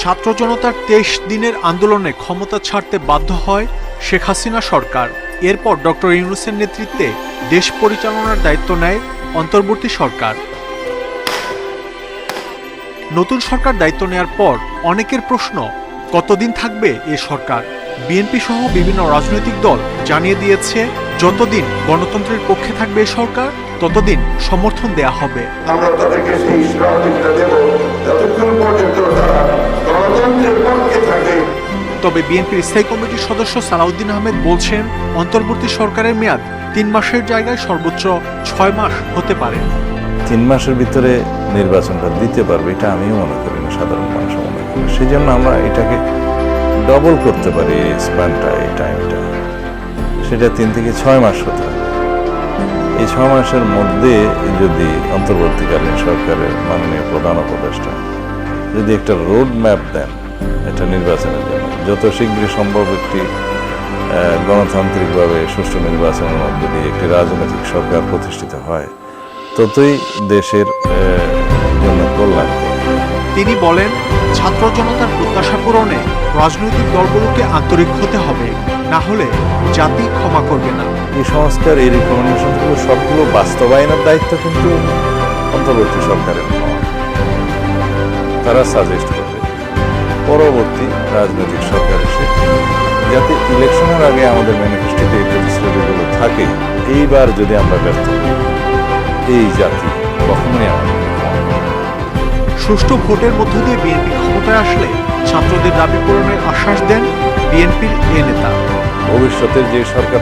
ছাত্র জনতার তেইশ দিনের আন্দোলনে ক্ষমতা ছাড়তে বাধ্য হয় শেখ হাসিনা সরকার। এরপর ডক্টর ইউনুসের নেতৃত্বে দেশ পরিচালনার দায়িত্ব নেয় অন্তর্বর্তী সরকার। নতুন সরকার দায়িত্ব নেয়ার পর অনেকের প্রশ্ন, কতদিন থাকবে এ সরকার? বিএনপি সহ বিভিন্ন রাজনৈতিক দল জানিয়ে দিয়েছে, যতদিন গণতন্ত্রের পক্ষে থাকবে এ সরকার, ততদিন সমর্থন দেয়া হবে। আমরা তাদেরকে সেই দেব। যতক্ষণ পর্যন্ত তারা তবে বিএনপির স্থায়ী কমিটির সদস্য সালাউদ্দিন আহমেদ বলছেন, অন্তর্বর্তী সরকারের মেয়াদ তিন মাসের জায়গায় সর্বোচ্চ ছয় মাস হতে পারে। তিন মাসের ভিতরে নির্বাচনটা দিতে পারবে, এটা আমিও মনে করি না, সাধারণ মানুষ মনে করি। সেই জন্য আমরা এটাকে ডবল করতে পারি স্প্যানটা এই টাইমটা সেটা তিন থেকে ছয় মাস হতে হবে এই ছয় মাসের মধ্যে যদি অন্তর্বর্তীকালীন সরকারের মাননীয় প্রধান উপদেষ্টা যদি একটা রোড ম্যাপ দেন, এটা নির্বাচনের জন্য। যত শীঘ্রই সম্ভব একটি গণতান্ত্রিকভাবে সুষ্ঠু নির্বাচনের মধ্যে দিয়ে একটি রাজনৈতিক সরকার প্রতিষ্ঠিত হয় ততই দেশের জন্য কল্যাণ তিনি বলেন ছাত্র জনতার প্রত্যাশা পূরণে রাজনৈতিক দলগুলোকে আন্তরিক হতে হবে না হলে জাতি ক্ষমা করবে না। এই সংস্কার এই রিকমেন্ডেশনগুলো সবগুলো বাস্তবায়নের দায়িত্ব কিন্তু অন্তর্বর্তী সরকারের। নয় তারা সাজেস্ট করবে পরবর্তী রাজনৈতিক সরকার এসে যাতে ইলেকশনের আগে আমাদের ম্যানিফেস্টোতে এই প্রতিশ্রুতিগুলো থাকে এইবার যদি আমরা ব্যর্থ এই জাতি কখনোই আমাদের। সুষ্ঠু ভোটের মধ্য দিয়ে বিএনপি ক্ষমতায় আসলে ছাত্রদের দাবি পূরণের আশ্বাস দেন বিএনপির এ নেতা ভবিষ্যতের যে সরকার